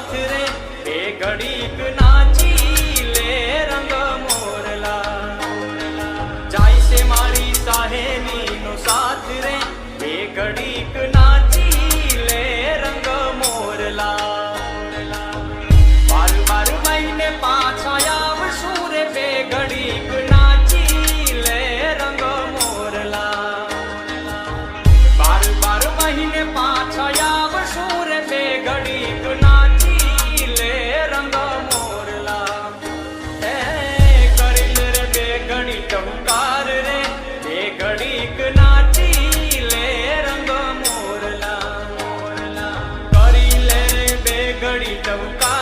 हाथ रे बेगड़ी नाची ले रंग मोरला। जाई से मारी साहेली नो साथ रे बेगड़ी नाची ले रंग मोरला। बार बार महीने पाछाया आया सूर्य बेगड़ी नाची ले रंग मोरला। बार बार महीने ચમકાર રે બે ઘડીક નાચી લે રંગ મોરલા કરી લે બે ઘડી ચમકાર